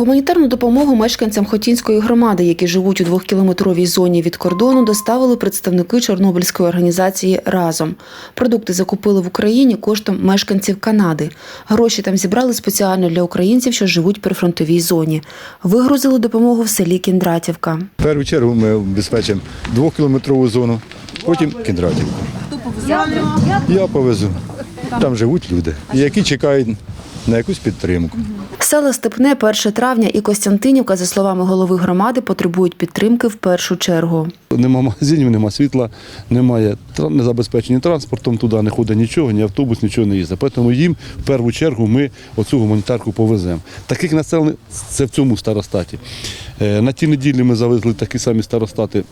Гуманітарну допомогу мешканцям Хотінської громади, які живуть у двохкілометровій зоні від кордону, доставили представники Чорнобильської організації разом. Продукти закупили в Україні коштом мешканців Канади. Гроші там зібрали спеціально для українців, що живуть в прифронтовій зоні. Вигрузили допомогу в селі Кіндратівка. В першу чергу ми обезпечимо двохкілометрову зону, потім Кіндратівку. Я повезу. Там живуть люди, які чекають на якусь підтримку. Села Степне, 1 травня і Костянтинівка, за словами голови громади, потребують підтримки в першу чергу. Нема магазинів, нема світла, немає не забезпечені транспортом, туди не ходить нічого, ні автобус, нічого не їздить. Тому їм в першу чергу ми оцю гуманітарку повеземо. Таких населених це в цьому старостаті. Е, На ті неділі ми завезли такі самі старостати.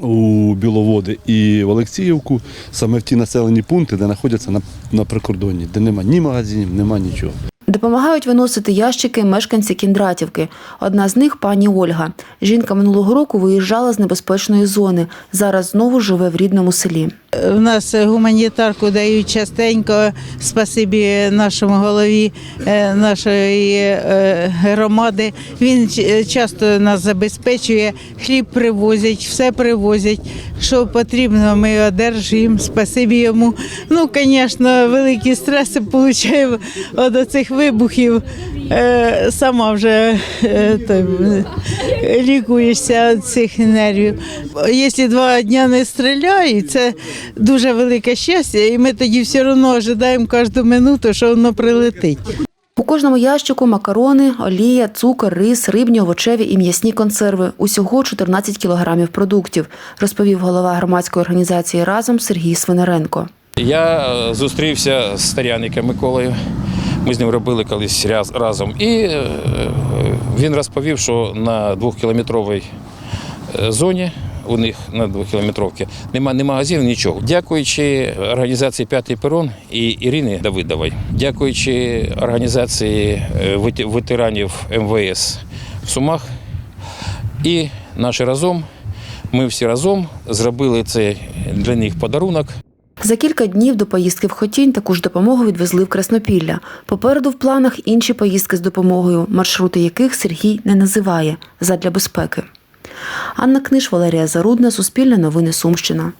У Біловоди і в Олексіївку, саме в ті населені пункти, де знаходяться на, на прикордонні, де нема ні магазинів, нема нічого. Допомагають виносити ящики мешканці Кіндратівки. Одна з них пані Ольга. Жінка минулого року виїжджала з небезпечної зони. Зараз знову живе в рідному селі. У нас гуманітарку дають частенько. Спасибі нашому голові е, нашої е, громади. Він часто нас забезпечує, хліб привозять, все привозять. Що потрібно, ми одержуємо. Спасибі йому. Ну, звісно, великі стреси отримуємо від цих вибухів. Е, Сама вже е, е, лікуєшся від цих нервів. Якщо два дні не стріляють, це дуже велике щастя, і ми тоді все одно ожидаємо кожну минуту, що воно прилетить. У кожному ящику макарони, олія, цукор, рис, рибні, овочеві і м'ясні консерви. Усього 14 кілограмів продуктів, розповів голова громадської організації разом Сергій Свинаренко. Я е, зустрівся з Старяником Миколою. Ми з ним робили колись раз- разом. І е, він розповів, що на двохкілометровій е, зоні у них на двохкілометровці нема ні магазину, нічого. Дякуючи організації П'ятий перон і Ірини Давидової, дякуючи організації е, ветеранів МВС в Сумах і наші разом. Ми всі разом зробили це для них подарунок. За кілька днів до поїздки в Хотінь таку ж допомогу відвезли в Краснопілля. Попереду в планах інші поїздки з допомогою, маршрути яких Сергій не називає задля безпеки. Анна Книж, Валерія Зарудна, Суспільне новини Сумщина.